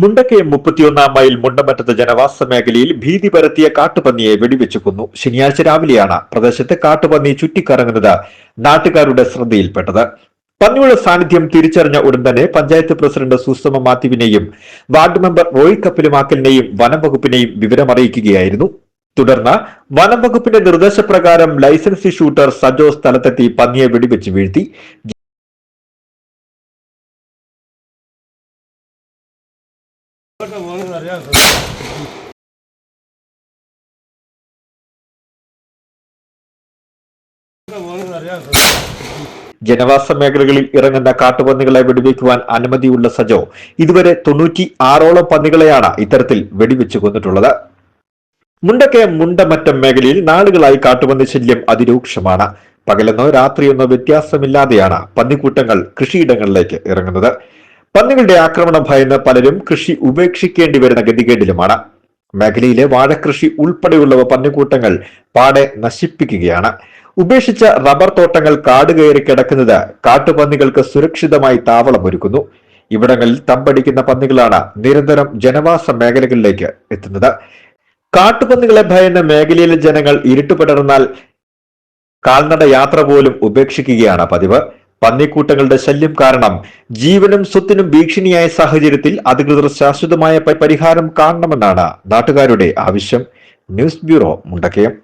Mundakayam മുപ്പത്തിയൊന്നാം mile മുണ്ടമറ്റത്ത് ജനവാസ മേഖലയിൽ ഭീതി പരത്തിയ കാട്ടുപന്നിയെ വെടിവെച്ചു കൊന്നു. ശനിയാഴ്ച രാവിലെയാണ് പ്രദേശത്ത് കാട്ടുപന്നി ചുറ്റിക്കറങ്ങുന്നത് നാട്ടുകാരുടെ ശ്രദ്ധയിൽപ്പെട്ടത്. പന്നിയുടെ സാന്നിധ്യം തിരിച്ചറിഞ്ഞ ഉടൻ തന്നെ പഞ്ചായത്ത് പ്രസിഡന്റ് സുസമ മാത്യുവിനെയും വാർഡ് മെമ്പർ റോയ് കപ്പിലുമാക്കലിനെയും വനം വകുപ്പിനെയും വിവരമറിയിക്കുകയായിരുന്നു. തുടർന്ന് വനം വകുപ്പിന്റെ നിർദ്ദേശപ്രകാരം ലൈസൻസി ഷൂട്ടർ സജോ സ്ഥലത്തെത്തി പന്നിയെ വെടിവെച്ച് വീഴ്ത്തി. ജനവാസ മേഖലകളിൽ ഇറങ്ങുന്ന കാട്ടുപന്നികളെ വെടിവെക്കുവാൻ അനുമതിയുള്ള സജോ ഇതുവരെ തൊണ്ണൂറ്റി ആറോളം പന്നികളെയാണ് ഇത്തരത്തിൽ വെടിവെച്ചു കൊന്നിട്ടുള്ളത്. മുണ്ടക്കയം മുണ്ടമറ്റം മേഖലയിൽ നാളുകളായി കാട്ടുപന്നി ശല്യം അതിരൂക്ഷമാണ്. പകലെന്നോ രാത്രിയെന്നോ വ്യത്യാസമില്ലാതെയാണ് പന്നിക്കൂട്ടങ്ങൾ കൃഷിയിടങ്ങളിലേക്ക് ഇറങ്ങുന്നത്. പന്നികളുടെ ആക്രമണം ഭയന്ന് പലരും കൃഷി ഉപേക്ഷിക്കേണ്ടി വരുന്ന ഗതികേടിലുമാണ്. മേഖലയിലെ വാഴകൃഷി ഉൾപ്പെടെയുള്ളവ പന്നിക്കൂട്ടങ്ങൾ പാടെ നശിപ്പിക്കുകയാണ്. ഉപേക്ഷിച്ച റബ്ബർ തോട്ടങ്ങൾ കാട് കയറി കിടക്കുന്നത് കാട്ടുപന്നികൾക്ക് സുരക്ഷിതമായി താവളമൊരുക്കുന്നു. ഇവിടങ്ങളിൽ തമ്പടിക്കുന്ന പന്നികളാണ് നിരന്തരം ജനവാസ മേഖലകളിലേക്ക് എത്തുന്നത്. കാട്ടുപന്നികളെ ഭയന്ന് മേഖലയിലെ ജനങ്ങൾ ഇരുട്ടുപടർന്നാൽ കാൽനട യാത്ര പോലും ഉപേക്ഷിക്കുകയാണ് പതിവ്. പന്നിക്കൂട്ടങ്ങളുടെ ശല്യം കാരണം ജീവനും സ്വത്തിനും ഭീഷണിയായ സാഹചര്യത്തിൽ അധികൃതർ ശാശ്വതമായ പരിഹാരം കാണണമെന്നാണ് നാട്ടുകാരുടെ ആവശ്യം. News bureau Mundakayam.